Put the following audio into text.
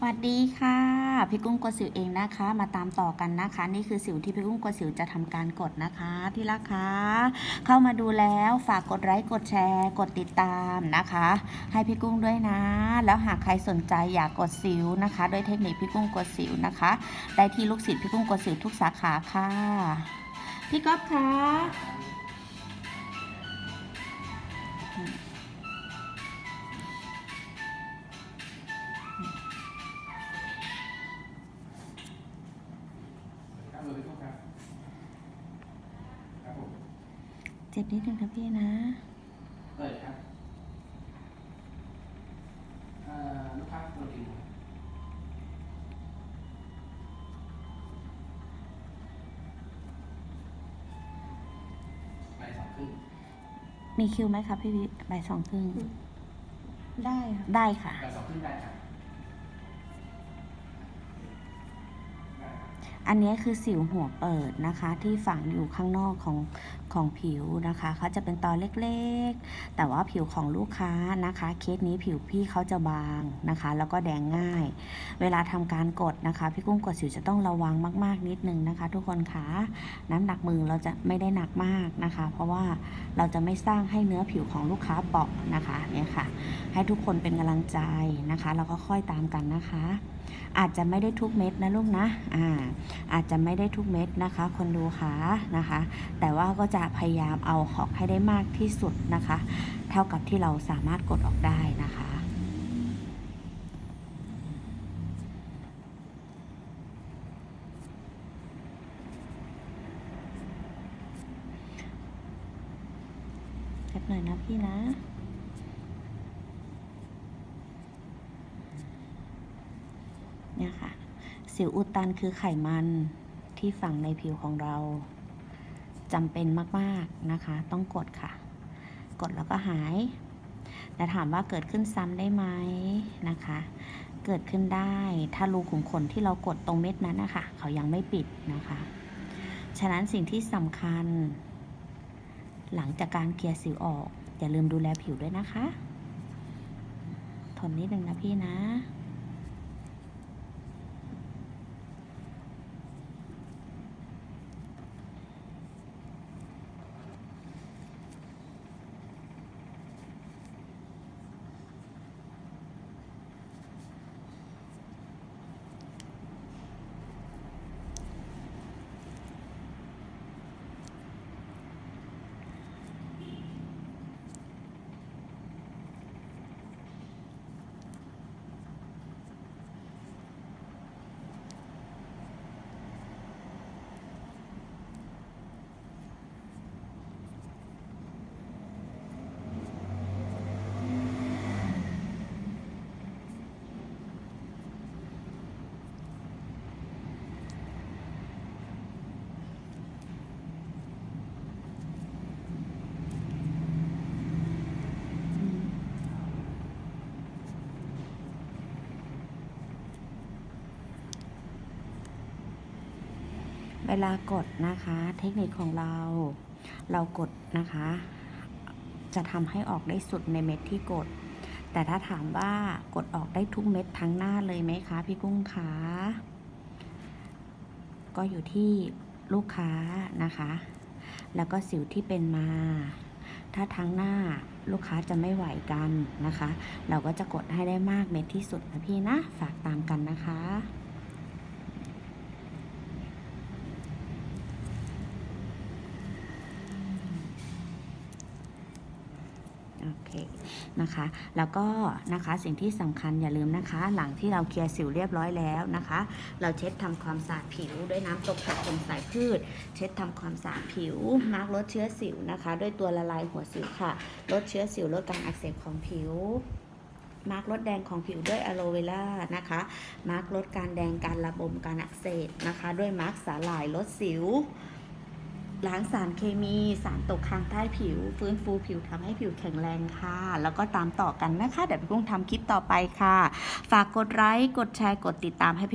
สวัสดีค่ะพี่กุ้งกดสิวเองนะคะ มาตามต่อกันนะคะ นี่คือสิวที่พี่กุ้งกดสิวจะทำการกดนะคะที่รักคะเข้ามาดูแล้วฝากกดไลค์กดแชร์ กดติดตามนะคะ ให้พี่กุ้งด้วยนะ แล้วหากใครสนใจอยากกดสิวนะคะด้วยเทคนิคพี่กุ้งกดสิวนะคะ ได้ที่ลูกศิษย์พี่กุ้งกดสิวทุกสาขาค่ะพี่ก๊อฟคะ จ็บนิดนึงนะพี่นะเปิดครับเอ่อลูกค้าโปรตีนใบสองครึ่งมีคิวไหมคะพี่วิบ่ายสองครึ่งได้ค่ะได้ค่ะใบสองครึ่งได้ครับได้ครับอันนี้คือสิวหัวเปิดนะคะ ที่ฝังอยู่ข้างนอกของ ของผิวนะคะเขาจะเป็นตอนเล็กๆ แต่ว่าผิวของลูกค้านะคะ เคสนี้ผิวพี่เขาจะบางนะคะ แล้วก็แดงง่าย เวลาทำการกดนะคะ พี่กุ้งกดสิวจะต้องระวังมากๆนิดนึงนะคะ ทุกคนคะน้ำหนักมือเราจะไม่ได้หนักมากนะคะ เพราะว่าเราจะไม่สร้างให้เนื้อผิวของลูกค้าเปราะนะคะเนี่ยค่ะ ให้ทุกคนเป็นกำลังใจนะคะ แล้วก็ค่อยตามกันนะคะ อาจจะไม่ได้ทุกเม็ดนะลูกนะอ่าอาจจะไม่ได้ทุกเม็ดนะคะ คนดูคะนะคะ แต่ว่าก็จะพยายามเอาออกให้ได้มากที่สุดนะคะ เท่ากับที่เราสามารถกดออกได้นะคะแป๊บหน่อยนะพี่นะเนี่ยค่ะ สิวอุดตันคือไขมันที่ฝังในผิวของเรา จำเป็นมากๆนะคะ ต้องกดค่ะ กดแล้วก็หาย แต่ถามว่าเกิดขึ้นซ้ำได้ไหมนะคะ เกิดขึ้นได้ ถ้ารูขุมขนที่เรากดตรงเม็ดนั้นนะคะ เขายังไม่ปิดนะคะ ฉะนั้นสิ่งที่สำคัญ หลังจากการเคลียร์สิวออก อย่าลืมดูแลผิวด้วยนะคะ ทนนิดนึงนะพี่นะ เวลากดนะคะ เทคนิคของเรา เรากดนะคะ จะทำให้ออกได้สุดในเม็ดที่กด แต่ถ้าถามว่ากดออกได้ทุกเม็ดทั้งหน้าเลยไหมคะ พี่กุ้งคะก็อยู่ที่ลูกค้านะคะ แล้วก็สิวที่เป็นมา ถ้าทั้งหน้าลูกค้าจะไม่ไหวกันนะคะ เราก็จะกดให้ได้มากเม็ดที่สุดนะพี่นะ ฝากตามกันนะคะ เคนะคะ แล้วก็นะคะสิ่งที่สำคัญอย่าลืมนะคะ หลังที่เราเคลียร์สิวเรียบร้อยแล้วนะคะ เราเช็ดทำความสะอาดผิวด้วยน้ำตกผักผงสายพืช เช็ดทำความสะอาดผิวมาร์กลดเชื้อสิวนะคะ ด้วยตัวละลายหัวสิวค่ะ ลดเชื้อสิวลดการอักเสบของผิวมาร์กลดแดงของผิวด้วยอะโลเวล่านะคะ มาร์กลดการแดงการระบมการอักเสบนะคะ ด้วยมาร์กสาหร่ายลดสิว ล้างสารเคมีสารตกค้างใต้ผิว ฟื้นฟูผิวทำให้ผิวแข็งแรงค่ะ แล้วก็ตามต่อกันนะคะ เดี๋ยวพี่กุ้งทำคลิปต่อไปค่ะ ฝากกดไลค์กดแชร์กดติดตามให้พี่